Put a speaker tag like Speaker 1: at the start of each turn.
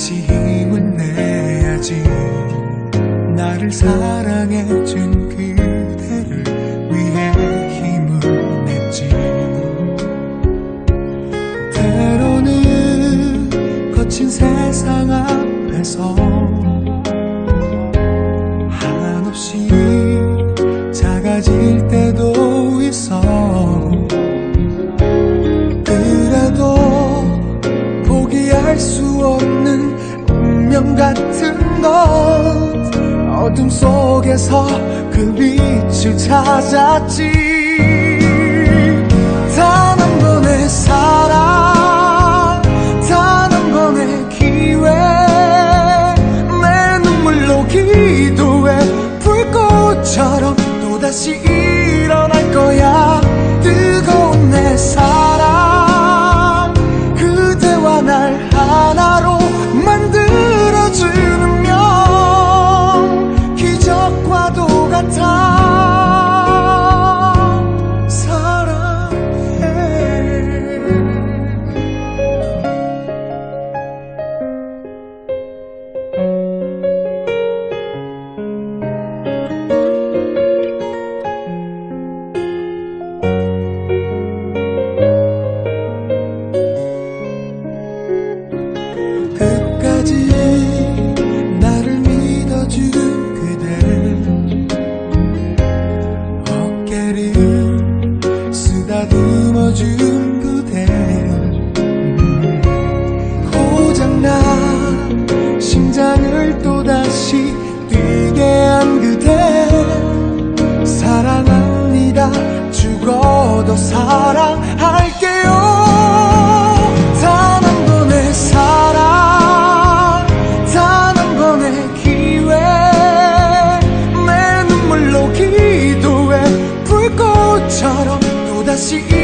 Speaker 1: 다시 힘을 내야지. 나를 사랑해준 그대를 위해 힘을 냈지. 때로는 거친 세상 앞에서 한없이 구름 같은 것 어둠 속에서 그 빛을 찾았지. 단 한 번의 사 seguir.